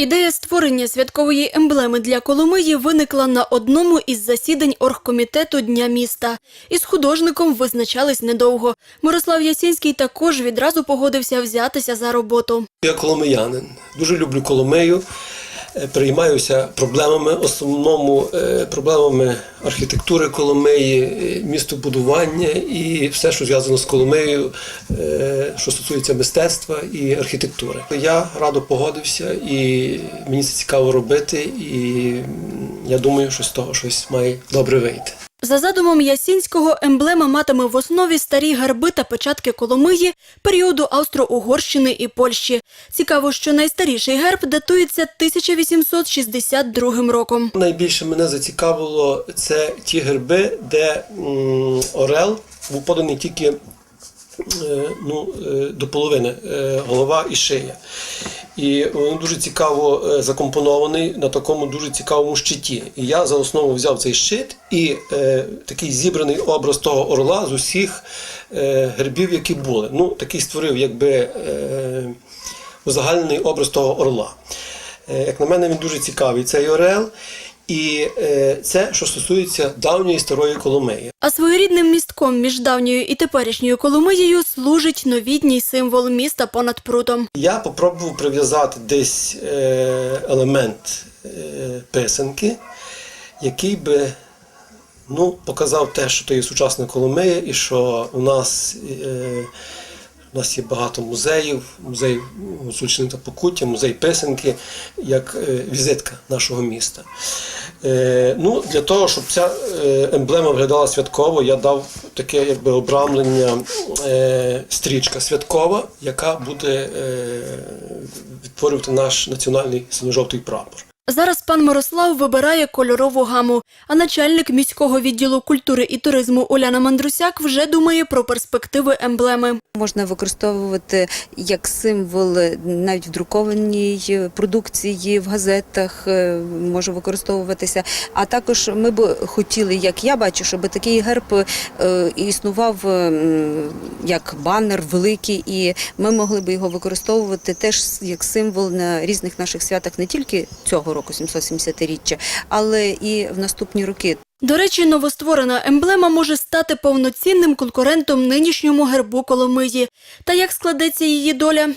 Ідея створення святкової емблеми для Коломиї виникла на одному із засідань оргкомітету Дня міста. Із художником визначались недовго. Мирослав Ясінський також відразу погодився взятися за роботу. Я коломиянин, дуже люблю Коломию, е, переймаюся проблемами, основному е, проблемами архітектури Коломиї, е, містобудування і все, що зв'язано з Коломиєю, що стосується мистецтва і архітектури. Я радо погодився і мені це цікаво робити, і я думаю, що з того щось має добре вийти. За задумом Ясінського, емблема матиме в основі старі герби та печатки Коломиї періоду Австро-Угорщини і Польщі. Цікаво, що найстаріший герб датується 1862 роком. Найбільше мене зацікавило це ті герби, де орел був поданий тільки е, ну, е, до половини е, голова і шия. І він дуже цікаво е, закомпонований на такому дуже цікавому щиті. І я за основу взяв цей щит і е, такий зібраний образ того орла з усіх е, гербів, які були. Ну, такий створив, якби е, узагальнений образ того орла. Е, Як на мене, він дуже цікавий цей орел. І е, це, що стосується давньої старої Коломиї. А своєрідним містком між давньою і теперішньою Коломиєю служить новітній символ міста понад прутом. Я попробував прив'язати десь е, елемент е, писанки, який би ну, показав те, що то є сучасна Коломия, і що у нас, е, у нас є багато музеїв, музей Гуцульщини та Покуття, музей писанки, як е, візитка нашого міста. Е, ну, для того, щоб ця е, емблема виглядала святково, я дав таке якби обрамлення стрічка святкова, яка буде відтворювати наш національний синьо-жовтий прапор. Зараз пан Мирослав вибирає кольорову гаму, а начальник міського відділу культури і туризму Оляна Мандрусяк вже думає про перспективи емблеми. Можна використовувати як символ навіть в друкованій продукції, в газетах е, може використовуватися. А також ми б хотіли, як я бачу, щоб такий герб е, існував як банер великий, і ми могли б його використовувати теж як символ на різних наших святах не тільки цього року, 770-річчя, але і в наступні роки. До речі, новостворена емблема може стати повноцінним конкурентом нинішньому гербу Коломиї. Та як складеться її доля,